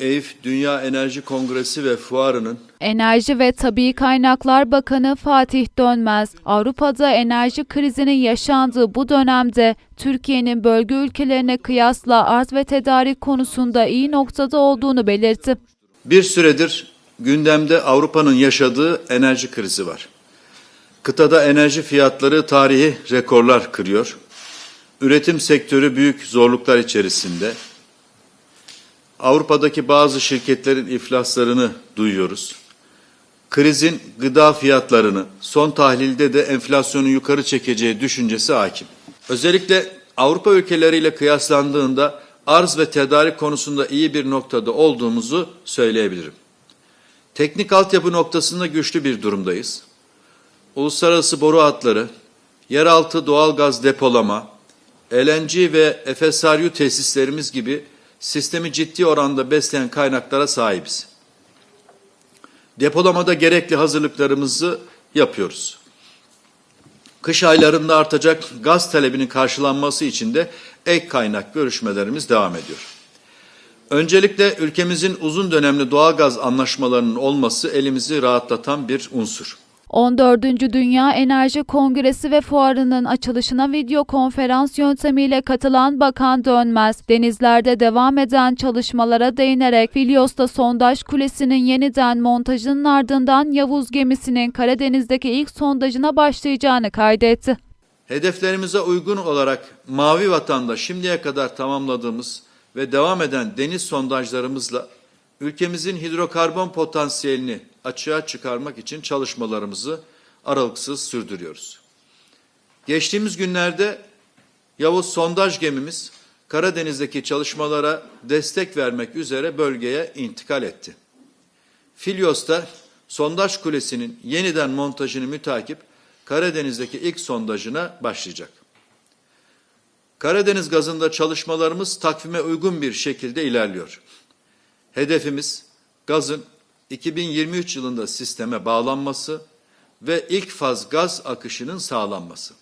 EIF Dünya Enerji Kongresi ve Fuarı'nın Enerji ve Tabii Kaynaklar Bakanı Fatih Dönmez, Avrupa'da enerji krizinin yaşandığı bu dönemde Türkiye'nin bölge ülkelerine kıyasla arz ve tedarik konusunda iyi noktada olduğunu belirtti. bir süredir gündemde Avrupa'nın yaşadığı enerji krizi var. Kıtada enerji fiyatları tarihi rekorlar kırıyor. Üretim sektörü büyük zorluklar içerisinde. Avrupa'daki bazı şirketlerin iflaslarını duyuyoruz. Krizin gıda fiyatlarını son tahlilde de enflasyonu yukarı çekeceği düşüncesi hakim. Özellikle Avrupa ülkeleriyle kıyaslandığında arz ve tedarik konusunda iyi bir noktada olduğumuzu söyleyebilirim. Teknik altyapı noktasında güçlü bir durumdayız. Uluslararası boru hatları, yeraltı doğal gaz depolama, LNG ve FSRU tesislerimiz gibi sistemi ciddi oranda besleyen kaynaklara sahibiz. Depolamada gerekli hazırlıklarımızı yapıyoruz. Kış aylarında artacak gaz talebinin karşılanması için de ek kaynak görüşmelerimiz devam ediyor. Öncelikle ülkemizin uzun dönemli doğalgaz anlaşmalarının olması elimizi rahatlatan bir unsur. 14. Dünya Enerji Kongresi ve Fuarı'nın açılışına video konferans yöntemiyle katılan Bakan Dönmez, denizlerde devam eden çalışmalara değinerek Filyos'ta sondaj kulesinin yeniden montajının ardından Yavuz gemisinin Karadeniz'deki ilk sondajına başlayacağını kaydetti. Hedeflerimize uygun olarak Mavi Vatan'da şimdiye kadar tamamladığımız ve devam eden deniz sondajlarımızla ülkemizin hidrokarbon potansiyelini açığa çıkarmak için çalışmalarımızı aralıksız sürdürüyoruz. Geçtiğimiz günlerde Yavuz sondaj gemimiz Karadeniz'deki çalışmalara destek vermek üzere bölgeye intikal etti. Filyos'ta sondaj kulesinin yeniden montajını mütakip Karadeniz'deki ilk sondajına başlayacak. Karadeniz gazında çalışmalarımız takvime uygun bir şekilde ilerliyor. Hedefimiz gazın 2023 yılında sisteme bağlanması ve ilk faz gaz akışının sağlanması.